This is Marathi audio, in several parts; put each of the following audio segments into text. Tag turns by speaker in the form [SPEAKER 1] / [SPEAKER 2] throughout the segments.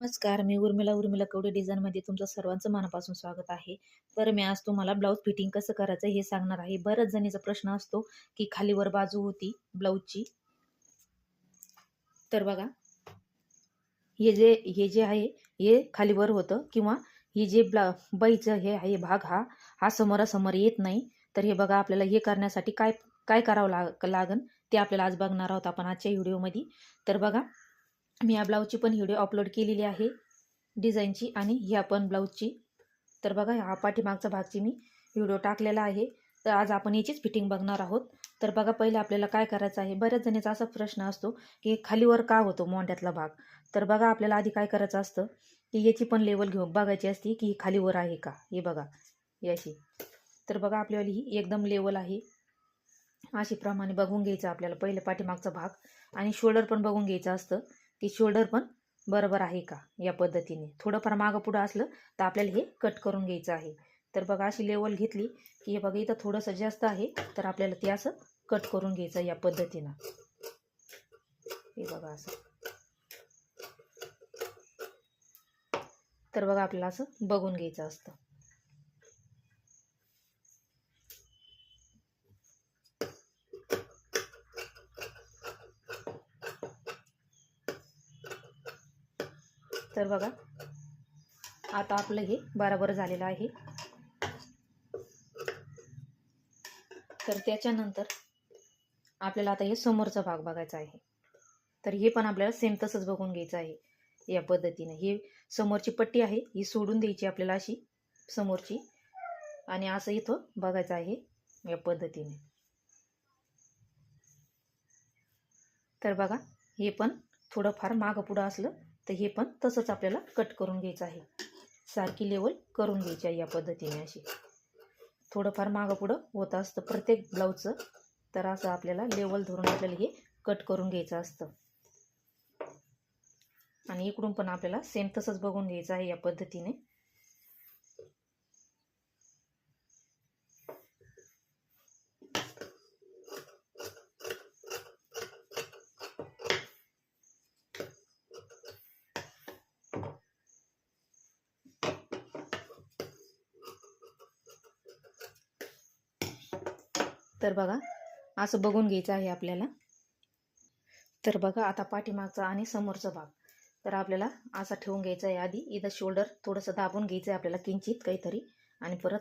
[SPEAKER 1] नमस्कार मी उर्मिला. उर्मिला कवडे डिझाईनमध्ये तुमचं सर्वांचं मनापासून स्वागत आहे. तर मी आज तुम्हाला ब्लाऊज फिटिंग कसं करायचं हे सांगणार आहे. बऱ्याच जणीचा प्रश्न असतो की खालीवर बाजू होती ब्लाऊजची. तर बघा हे जे हे जे आहे हे खालीवर होतं किंवा हे जे ब्ला बाईचं हे आहे भाग हा हा समोरासमोर येत नाही. तर हे बघा आपल्याला हे करण्यासाठी काय काय करावं लाग लागन ते आपल्याला आज बघणार आहोत आपण आजच्या व्हिडिओमध्ये. तर बघा मी या ब्लाऊजची पण व्हिडिओ अपलोड केलेली आहे. डिझाईनची आणि ह्या पण ब्लाऊजची. तर बघा हा पाठीमागचा भागची मी व्हिडिओ टाकलेला आहे. तर आज आपण याचीच फिटिंग बघणार आहोत. तर बघा पहिले आपल्याला काय करायचं आहे? बऱ्याच जणीचा असा प्रश्न असतो की खालीवर का होतो मोंड्यातला भाग? तर बघा आपल्याला आधी काय करायचं असतं की याची पण लेवल घेऊन बघायची असती की ही खालीवर आहे का? हे बघा याची. तर बघा आपल्यावाली ही एकदम लेवल आहे. अशी प्रमाणे बघून घ्यायचं आपल्याला पहिले पाठीमागचा भाग. आणि शोल्डर पण बघून घ्यायचं असतं. ती शोल्डर पण बरोबर आहे का या पद्धतीने? थोडंफार मागं पुढं असलं तर आपल्याला हे कट करून घ्यायचं आहे. तर बघा अशी लेवल घेतली की हे बघा इथं थोडंसं जास्त आहे तर आपल्याला ते असं कट करून घ्यायचं या पद्धतीनं. हे बघा असं. तर बघा आपल्याला असं बघून घ्यायचं असतं. तर बघा. आता आपलं हे बराबर झालेलं आहे. तर त्याच्यानंतर आपल्याला आता हे समोरचा भाग बघायचा आहे. तर हे पण आपल्याला सेम तसंच बघून घ्यायचं आहे. या पद्धतीने. हे समोरची पट्टी आहे. ही सोडून द्यायची आपल्याला अशी समोरची. आणि असं इथं बघायचं आहे या पद्धतीने. तर बघा हे पण थोडंफार मागं पुढं असलं तर हे पण तसंच आपल्याला कट करून घ्यायचं आहे. सारखी लेवल करून घ्यायची आहे या पद्धतीने अशी. थोडंफार मागं पुढं होत असतं प्रत्येक ब्लाऊजचं तर असं आपल्याला लेवल धरून आपल्याला हे कट करून घ्यायचं असतं. आणि इकडून पण आपल्याला सेम तसंच बघून घ्यायचं आहे या पद्धतीने. तर बघा असं बघून घ्यायचं आहे आपल्याला. तर बघा आता पाठीमागचा आणि समोरचा भाग. तर आपल्याला असा ठेवून घ्यायचा आहे आधी. इथं शोल्डर थोडंसं दाबून घ्यायचं आहे आपल्याला किंचित काहीतरी. आणि परत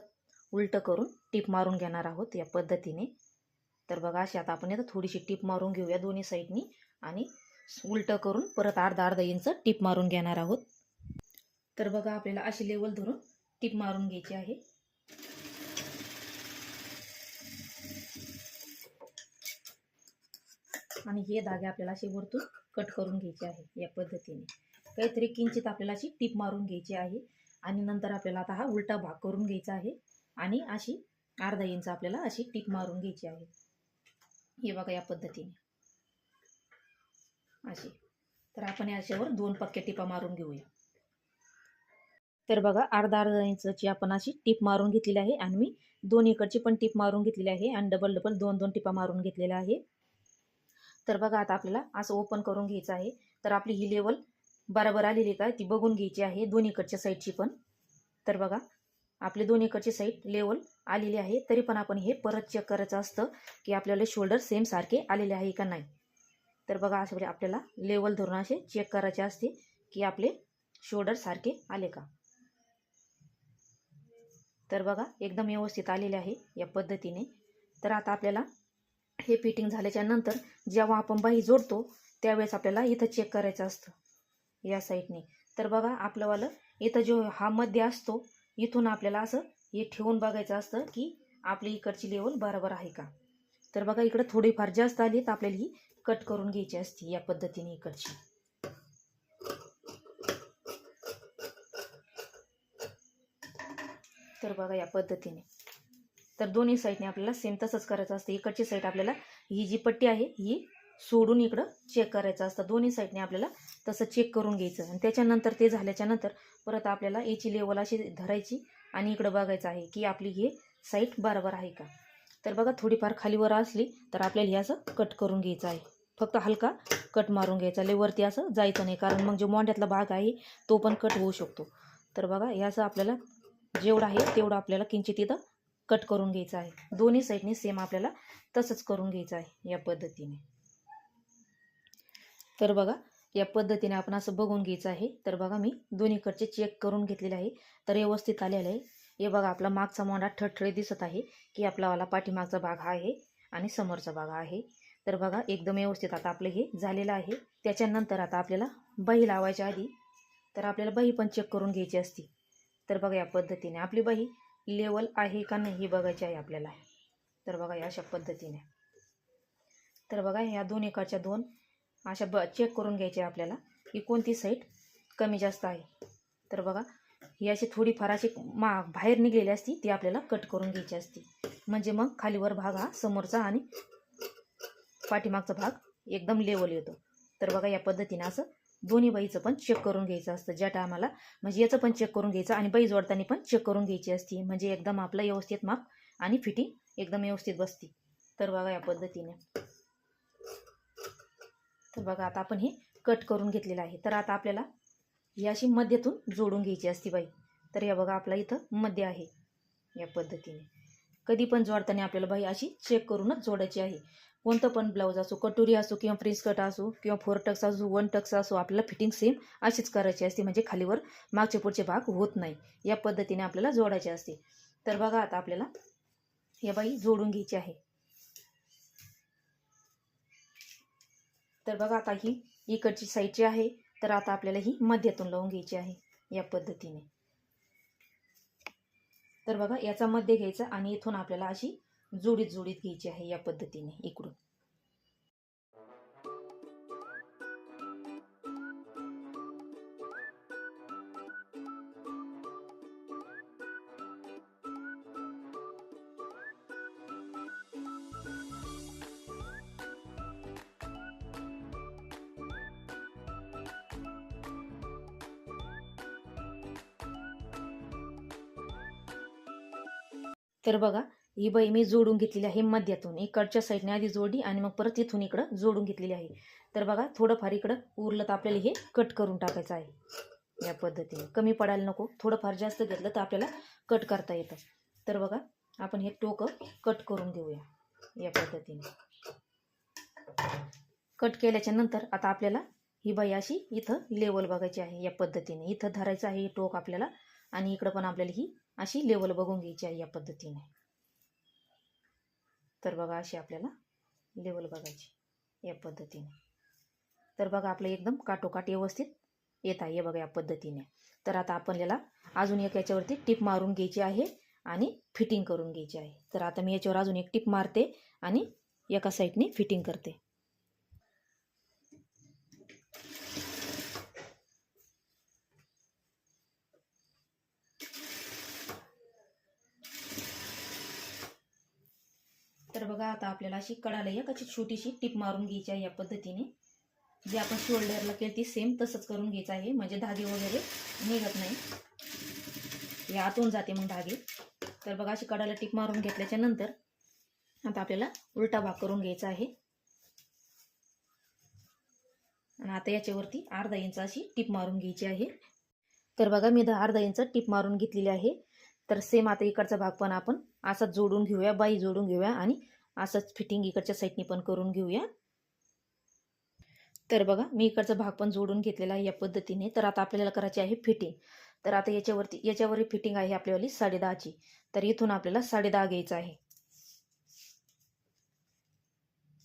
[SPEAKER 1] उलटं करून टीप मारून घेणार आहोत या पद्धतीने. तर बघा अशी आता आपण इथं थोडीशी टीप मारून घेऊया दोन्ही साईडनी. आणि उलटं करून परत अर्धा अर्धा इंच टीप मारून घेणार आहोत. तर बघा आपल्याला अशी लेवल धरून टीप मारून घ्यायची आहे. आणि हे धागे आपल्याला असे वरतून कट करून घ्यायचे आहे या पद्धतीने. काहीतरी किंचित आपल्याला अशी टीप मारून घ्यायची आहे आणि नंतर आपल्याला आता हा उलटा भाग करून घ्यायचा आहे आणि अशी अर्धा इंच आपल्याला अशी टीप मारून घ्यायची आहे. हे बघा या पद्धतीने. अशी. तर आपण याच्यावर दोन पक्क्या टिपा मारून घेऊया. तर बघा अर्धा अर्धा इंचची आपण अशी टीप मारून घेतलेली आहे आणि मी दोन इकडची पण टीप मारून घेतलेली आहे आणि डबल डबल दोन दोन टिपा मारून घेतलेल्या आहे. तर बघा आता आपल्याला असं ओपन करून घ्यायचं आहे. तर आपली ही लेवल बराबर आलेली का? ती बघून घ्यायची आहे दोन्हीकडच्या साईडची पण. तर बघा आपली दोन्हीकडची साईड लेवल आलेली आहे. तरी पण आपण हे परत चेक करायचं असतं की आपल्याला शोल्डर सेम सारखे आलेले आहे का नाही. तर बघा अशा आपल्याला लेवल धरून असे चेक करायचे असते की आपले शोल्डर सारखे आले का. तर बघा एकदम व्यवस्थित आलेले आहे या पद्धतीने. तर आता आपल्याला हे फिटिंग झाल्याच्यानंतर जेव्हा आपण बाही जोडतो त्यावेळेस आपल्याला इथं चेक करायचं असतं. या साईडने तर बघा आपलंवालं इथं जो हा मध्य असतो इथून आपल्याला असं हे ठेवून बघायचं असतं की आपली इकडची लेवल बरोबर आहे का? तर बघा इकडं थोडीफार जास्त आली तर आपल्याला ही कट करून घ्यायची असते या पद्धतीने इकडची. तर बघा या पद्धतीने. तर दोन्ही साईडने आपल्याला सेम तसंच करायचं असतं. इकडची साईड आपल्याला ही जी पट्टी आहे ही सोडून इकडं चेक करायचं असतं. दोन्ही साईडने आपल्याला तसं चेक करून घ्यायचं. आणि त्याच्यानंतर ते झाल्याच्यानंतर परत आपल्याला याची लेवल अशी धरायची आणि इकडं बघायचं आहे की आपली हे साईड बरोबर आहे का. तर बघा थोडीफार खालीवर असली तर आपल्याला हे असं कट करून घ्यायचं आहे. फक्त हलका कट मारून घ्यायचा. लय वरती असं जायचं नाही. कारण मग जो मोंड्यातला भाग आहे तो पण कट होऊ शकतो. तर बघा याचं आपल्याला जेवढं आहे तेवढं आपल्याला किंचित इथं कट करून घ्यायचं आहे. दोन्ही साईडने सेम आपल्याला तसंच करून घ्यायचं आहे या पद्धतीने. तर बघा या पद्धतीने आपण असं बघून घ्यायचं आहे. तर बघा मी दोन्हीकडचे चेक करून घेतलेले आहे. तर व्यवस्थित आलेलं आहे. हे बघा आपला मागचा मोंडा ठळठळे दिसत आहे की आपला वाला पाठीमागचा भाग हा आहे आणि समोरचा भाग आहे. तर बघा एकदम व्यवस्थित आता आपलं हे झालेलं आहे. त्याच्यानंतर आता आपल्याला बही लावायच्या आधी तर आपल्याला बही पण चेक करून घ्यायची असती. तर बघा या पद्धतीने आपली बही लेवल आहे का नाही हे बघायची आहे आपल्याला. तर बघा या अशा पद्धतीने. तर बघा ह्या दोन एकाच्या दोन अशा ब चेक करून घ्यायचे आहे आपल्याला की कोणती साईड कमी जास्त आहे. तर बघा ही अशी थोडीफार अशी मा बाहेर निघलेली असती ती आपल्याला कट करून घ्यायची असती. म्हणजे मग खालीवर भाग हा समोरचा आणि पाठीमागचा भाग एकदम लेवल येतो. तर बघा या पद्धतीने असं दोन्ही बाईचं पण चेक करून घ्यायचं असतं ज्या टायमाला म्हणजे याचं पण चेक करून घ्यायचं आणि बाई जोडताना पण चेक करून घ्यायची असती. म्हणजे एकदम आपलं व्यवस्थित माप आणि फिटिंग एकदम व्यवस्थित बसती. तर बघा या पद्धतीने. तर बघा आता आपण हे कट करून घेतलेलं आहे. तर आता आपल्याला ही अशी मध्यातून जोडून घ्यायची असती बाई. तर या बघा आपला इथं मध्य आहे या पद्धतीने. कधी पण जोडताना आपल्याला बाई अशी चेक करूनच जोडायची आहे. कोणतं पण ब्लाऊज असो कटोरी असो किंवा फ्रिज कट असो किंवा फोर टक्स असो वन टक्स असो आपल्याला फिटिंग सेम अशीच करायची असते. म्हणजे खालीवर मागचे पुढचे भाग होत नाही. या पद्धतीने आपल्याला जोडायचे असते. तर बघा आता आपल्याला या बाई जोडून घ्यायची आहे. तर बघा आता ही इकडची साईडची आहे तर आता आपल्याला ही मध्यातून लावून घ्यायची आहे या पद्धतीने. तर बघा याचा मध्य घ्यायचा आणि इथून आपल्याला अशी जोडीत जुडीत घ्यायची आहे या पद्धतीने इकडून. तर बघा ही बाई मी जोडून घेतलेली आहे मध्यातून. इकडच्या साईडने आधी जोडली आणि मग परत इथून इकडं जोडून घेतलेली आहे. तर बघा थोडंफार इकडं उरलं तर आपल्याला हे कट करून टाकायचं आहे. या पद्धतीने. कमी पडायला नको. थोडंफार जास्त घेतलं तर आपल्याला कट करता येतं. तर बघा आपण हे टोकं कट करून घेऊया. या पद्धतीने. कट केल्याच्यानंतर आता आपल्याला ही बाई अशी इथं लेवल बघायची आहे. या पद्धतीने. इथं धरायचं आहे हे टोक आपल्याला आणि इकडं पण आपल्याला ही अशी लेवल बघून घ्यायची आहे या पद्धतीने. तर बघा अशी आपल्याला लेवल बघायची या पद्धतीने. तर बघा आपलं एकदम काटोकाट व्यवस्थित येत आहे हे बघा या पद्धतीने. तर आता आपल्याला अजून एक याच्यावरती टिप मारून घ्यायची आहे आणि फिटिंग करून घ्यायची आहे. तर आता मी याच्यावर अजून एक टिप मारते आणि एका साईडने फिटिंग करते तर बघा आता आपल्याला अशी कडाला एक अशी छोटीशी टिप मारून घ्यायची आहे या पद्धतीने. जे आपण शोल्डरला केली ती सेम तसंच करून घ्यायचं आहे. म्हणजे धागे वगैरे निघत नाही. हे आतून जाते मग धागे. तर बघा अशी कडाला टिप मारून घेतल्याच्या नंतर आता आपल्याला उलटा भाग करून घ्यायचा आहे. आणि आता याच्यावरती अर्धा इंच अशी टिप मारून घ्यायची आहे. तर बघा मी दहा अर्धा इंच टिप मारून घेतलेली आहे. तर सेम आता इकडचा भाग पण आपण असाच जोडून घेऊया बाई जोडून घेऊया आणि असंच फिटिंग इकडच्या साईडनी पण करून घेऊया. तर बघा मी इकडचा भाग पण जोडून घेतलेला आहे या पद्धतीने. तर आता आपल्याला करायची आहे फिटिंग तर आता याच्यावरती याच्यावर फिटिंग आहे आपल्यावाली साडेदहाची. तर इथून आपल्याला साडेदहा घ्यायचं आहे.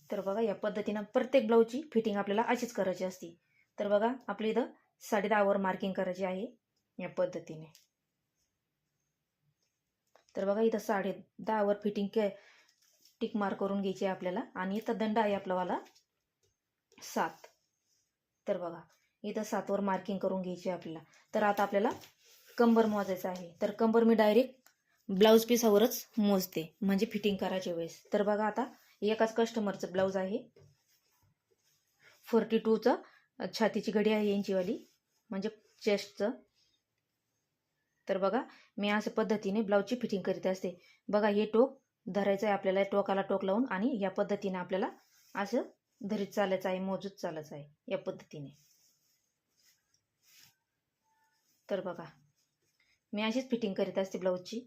[SPEAKER 1] तर बघा या पद्धतीनं प्रत्येक ब्लाऊजची फिटिंग आपल्याला अशीच करायची असती. तर बघा आपल्या इथं साडेदहावर मार्किंग करायची आहे या पद्धतीने. तर बघा इथं साडे दहावर फिटिंग के टिक मार करून घ्यायची आहे आपल्याला. आणि इथं दंड आहे आपलावाला सात. तर बघा इथं सातवर मार्किंग करून घ्यायची आहे आपल्याला. तर आता आपल्याला कंबर मोजायचं आहे. तर कंबर मी डायरेक्ट ब्लाऊज पिसावरच मोजते. म्हणजे फिटिंग करायच्या वेळेस. तर बघा आता एकाच कस्टमरचं ब्लाऊज आहे. फोर्टी टूचं छातीची घडी आहे यांचीवाली. म्हणजे चेस्टचं तर बघा मी अशा पद्धतीने ब्लाऊजची फिटिंग करीत असते. बघा हे टोक धरायचं आहे आपल्याला टोकाला टोक लावून आणि या पद्धतीने आपल्याला असं धरीत चालायचं आहे मोजूत चालायचं आहे या पद्धतीने. तर बघा मी अशीच फिटिंग करीत असते ब्लाऊजची.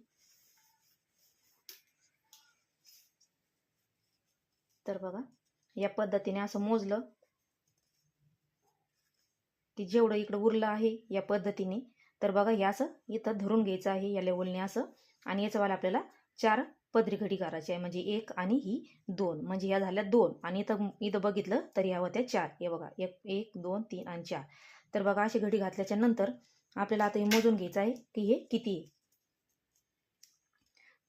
[SPEAKER 1] तर बघा या पद्धतीने असं मोजलं की जेवढं इकडं उरलं आहे या पद्धतीने. तर बघा हे असं इथं धरून घ्यायचं आहे या लेवलने असं. आणि याचं वाला आपल्याला चार पदरी घडी करायची आहे. म्हणजे एक आणि ही दोन. म्हणजे ह्या झाल्या दोन. आणि इथं इथं बघितलं तर ह्या होत्या चार. हे बघा. एक एक दोन तीन आणि चार. तर बघा अशी घडी घातल्याच्या नंतर आपल्याला आता हे मोजून घ्यायचं आहे की हे किती आहे?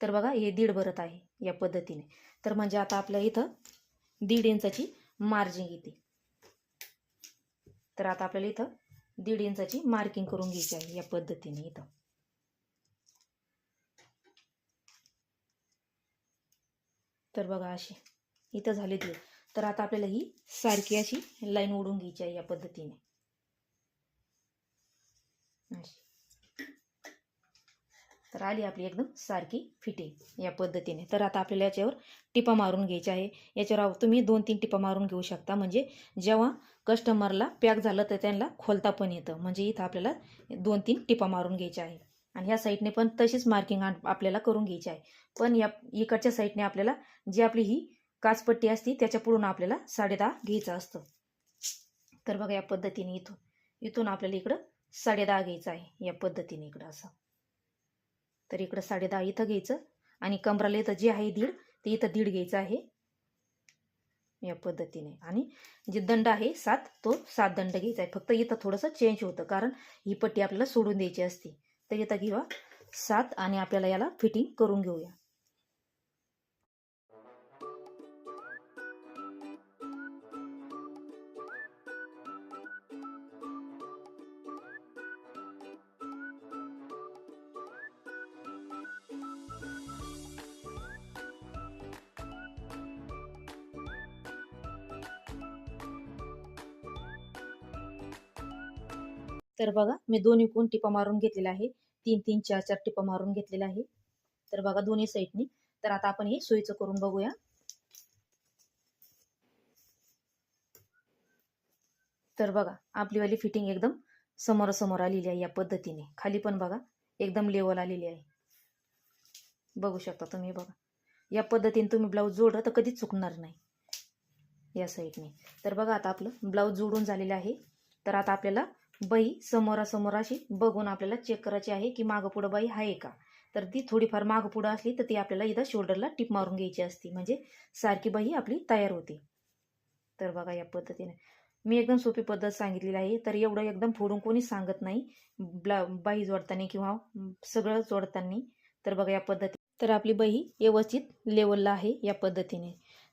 [SPEAKER 1] तर बघा हे दीड भरत आहे या पद्धतीने. तर म्हणजे आता आपल्या इथं दीड इंचाची मार्जिंग येते. तर आता आपल्याला इथं दीड इंचाची मार्किंग करून घ्यायची आहे या पद्धतीने इथं. तर बघा अशी इथं झाले ती तर आता आपल्याला ही सारखी अशी लाईन ओढून घ्यायची आहे या पद्धतीने. अशी. तर आली आपली एकदम सारखी फिटिंग या पद्धतीने. तर आता आपल्याला याच्यावर टिपा मारून घ्यायची आहे. याच्यावर तुम्ही दोन तीन टिपा मारून घेऊ शकता. म्हणजे जेव्हा कस्टमरला पॅक झालं तर त्यांना खोलता पण येतं. म्हणजे इथं आपल्याला दोन तीन टिपा मारून घ्यायच्या आहे. आणि ह्या साईडने पण तशीच मार्किंग आपल्याला करून घ्यायची आहे. पण या इकडच्या साईडने आपल्याला जी आपली ही काचपट्टी असती त्याच्या पुढून आपल्याला साडेदहा घ्यायचं असतं. तर बघा या पद्धतीने इथून इथून आपल्याला इकडं साडेदहा घ्यायचं आहे. या पद्धतीने इकडं असं. तर इकडं साडेदहा इथं घ्यायचं आणि कमराला इथं जे आहे दीड ते इथं दीड घ्यायचं आहे. या पद्धतीने. आणि जे दंड आहे सात तो सात दंड घ्यायचा आहे. फक्त इथं थोडंसं चेंज होतं. कारण ही पट्टी आपल्याला सोडून द्यायची असते. तर येता घेऊया सात आणि आपल्याला याला फिटिंग करून घेऊया. तर बघा मी दोन्ही कोण टिपा मारून घेतलेला आहे? तीन तीन चार चार टिपा मारून घेतलेला आहे. तर बघा दोन्ही साईडनी. तर आता आपण हे सोयीचं करून बघूया. तर बघा आपलीवाली फिटिंग एकदम समोरासमोर आलेली आहे या पद्धतीने. खाली पण बघा एकदम लेवल आलेली आहे. बघू शकता तुम्ही बघा. या पद्धतीने तुम्ही ब्लाऊज जोडलं तर कधीच चुकणार नाही. या साईडने. तर बघा आता आपलं ब्लाऊज जोडून झालेलं आहे. तर आता आपल्याला बाई समोरासमोर अशी बघून आपल्याला चेक करायची आहे की मागं पुढं बाई आहे का? तर ती थोडीफार मागं पुढं असली तर ती आपल्याला इथं शोल्डरला टिप मारून घ्यायची असती. म्हणजे सारखी बाई आपली तयार होते. तर बघा या पद्धतीने. मी एकदम सोपी पद्धत सांगितलेली आहे. तर एवढं एकदम फोडून कोणीच सांगत नाही. ब्ला बाई जोडताना किंवा सगळं जोडताना. तर बघा या पद्धती तर आपली बाई व्यवस्थित लेवलला आहे या पद्धतीने.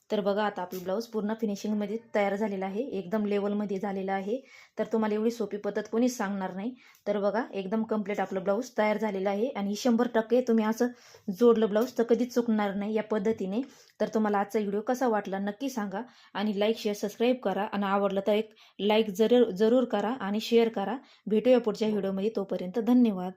[SPEAKER 1] तर बघा आता आपलं ब्लाऊज पूर्ण फिनिशिंगमध्ये तयार झालेला आहे. एकदम लेवलमध्ये झालेला आहे. तर तुम्हाला एवढी सोपी पद्धत कोणीच सांगणार नाही. तर बघा एकदम कंप्लीट आपलं ब्लाऊज तयार झालेलं आहे. आणि शंभर टक्के तुम्ही असं जोडलं ब्लाऊज तर कधीच चुकणार नाही या पद्धतीने. तर तुम्हाला आजचा व्हिडिओ कसा वाटला नक्की सांगा. आणि लाईक शेअर सबस्क्राईब करा. आणि आवडलं तर एक लाईक जरूर जरूर करा आणि शेअर करा. भेटूया पुढच्या व्हिडिओमध्ये तोपर्यंत धन्यवाद.